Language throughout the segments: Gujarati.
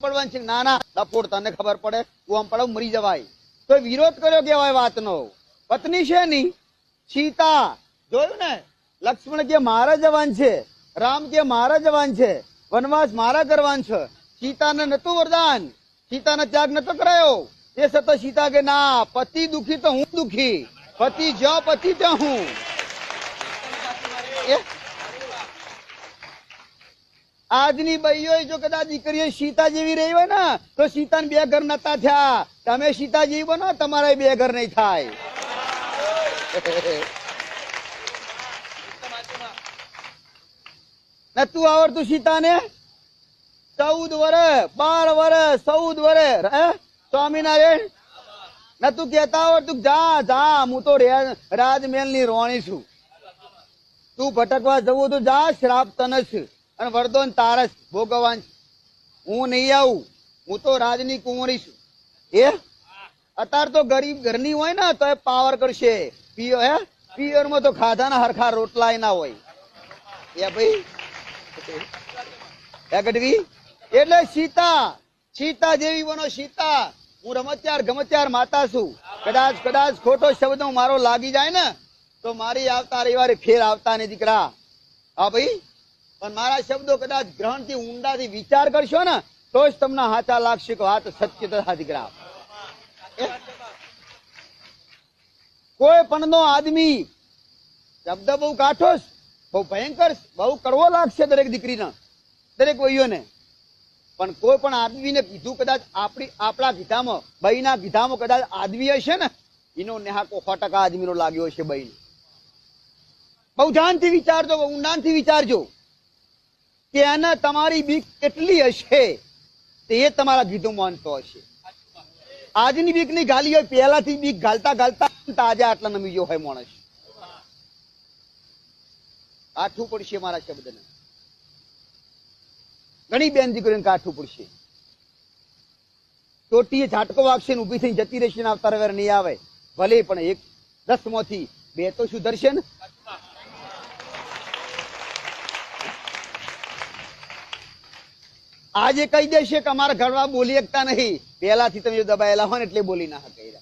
પડવાનું છે? ના ના ડફોડ તને ખબર પડે? તું આમ પડે, મરી જવાય. તો વિરોધ કર્યો કેવાય વાતનો. પત્ની છે ની સીતા. જોયું ને? લક્ષ્મણ કે મારા જવાન છે? રામ કે મારા જવાન છે? વનવાસ મારા કરવાન છે? સીતાને નતું વરદાન. સીતાને ત્યાગ નતો કરાયો. એ સતો સીતા કે, ના, પતિ દુખી તો હું દુખી. પતિ જ્યાં, પતિ ત્યાં હું. આજની બૈયો જો કદાચ દીકરીઓ સીતા જેવી રહી હોય ને, તો સીતા બે ઘર નતા થયા. તમે સીતા જેવી બનો તમારા બે ઘર નહીં થાય. નતું આવડતું સીતાને? ચૌદ વર્ષ બાર વર્ષ ચૌદ વર્ષ હે? સ્વામિનારાયણ? નતું કેતા આવડતું જા જા, હું તો રાજમહેલની રોણી છું. તું ભટકવા જવું તો જા, શ્રાપ તને છે અને વરદોન તારસ ભોગવાન છે. હું નહીં આવું. હું તો રાજની કુંવરી છું. એ અત્યારે તો ગરીબ ઘરની હોય ને, તો એ પાવર કરશે. પિયો હે? પિયરમાં તો ખાધાના હરખા રોટલા ના હોય. એ ભાઈ. હે ગઢવી? એટલે સીતા સીતા જેવી બનો સીતા. હું રમત્યાર ગમત્યાર માતા છું. કદાચ કદાચ ખોટો શબ્દ મારો લાગી જાય ને, તો મારી આવતા રવિવારે ફેર આવતા ને દીકરા. હા ભાઈ? પણ મારા શબ્દો કદાચ ગ્રહણથી ઊંડાથી વિચાર કરશો ને, તો જ તમને હાચા લાગશે કે વાત સત્ય તથા દીકરા કોઈ પણ નો આદમી શબ્દ બહુ કાઠો બહુ ભયંકર બહુ કડવો લાગશે દરેક દીકરીના, દરેક વહીઓને પણ કોઈ પણ આદમીને કીધું કદાચ આપણી આપણા ગીધામાં બહીના ગીધામાં કદાચ આદમી હશે ને, એનો નેહાકો સો ટકા આદમીનો લાગ્યો હશે બહીને. બહુ ધ્યાનથી વિચારજો, બહુ ઊંડાણથી વિચારજો. કે એને તમારી બીક કેટલી હશે તે તમારા ગીધું માનતો હશે. આજની બીકની ગાલી હોય, પહેલાથી બીક ગાલતા ગાલતા આજે આટલા નમી ગયો હોય માણસ. કાઠું પડશે મારા શબ્દને. ઘણી બેન દીકરીને કાઠું પડશે. ચોટીએ ઝાટકો વાગશે ને ઊભી થઈને જતી રહેશે ને આવતા રવિવારે નહીં આવે. ભલે પણ એક દસમાંથી બે તો સુધરશે ને. આજે કહી દેશે કે અમારા ઘરમાં બોલી શકતા નહીં. પહેલાથી તમે દબાયેલા હોય ને એટલે બોલી ના હકાય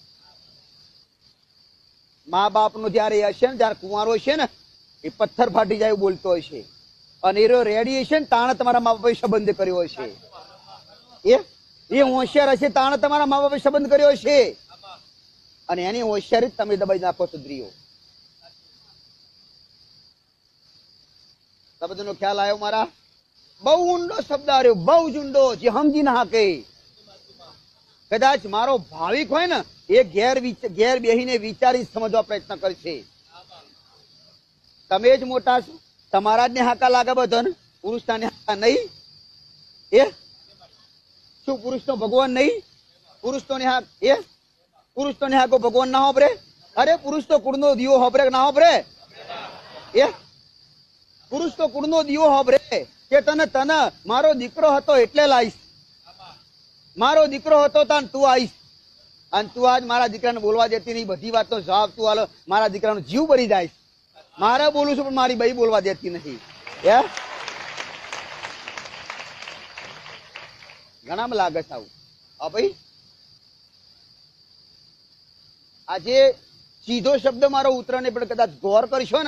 મા બાપનું જ્યારે હશે ને, જ્યારે કુંવારો હશે ને, એ પથ્થર ફાટી જાય બોલતો હશે. અને એનો રેડિયેશન તાણે તમારા મા બાપે સંબંધ કર્યો હશે. એ? એ હોશિયાર હશે, તાણે તમારા મા બાપે સંબંધ કર્યો હશે. અને એની હોશિયારી તમે દબાઈ નાખો સુધરીઓ. આ બધાનો ખ્યાલ આવ્યો મારા? બહુ ઊંડો શબ્દ આવ્યો બહુ જ ઊંડો, જે સમજી ના કે કદાચ મારો ભાવિક હોય ને, એ ઘેર ઘેર બેહીને વિચારી સમજવા પ્રયત્ન કરશે. તમે જ મોટા છો. તમારા જ ને હાકા લાગે પુરુષના ને હાકા નહીં? એ? શું પુરુષનો ભગવાન નહીં? પુરુષ તો ને હાક એ? પુરુષ તો ને હાકો ભગવાન ના હોપરે? અરે પુરુષ તો કુળનો દીવો હોપરે ના હોપરે? એ? પુરુષ તો કુળનો દીવો હોપરે કે તને તને, મારો દીકરો હતો એટલે લાઈશ. મારો દીકરો હતો તાન તું આવીશ અને તું આજ મારા દીકરાને બોલવા દેતી નહીં, બધી વાતનો જવાબ તું આલો, મારા દીકરાનો જીવ ભરી જાય. મારે બોલું છું, પણ મારી બઈ બોલવા દેતી નથી હે? ઘણામાં લાગે છે આવું. હા ભાઈ? આજે સીધો શબ્દ મારો ઉતરાને પણ કદાચ ગૌર કરશો ને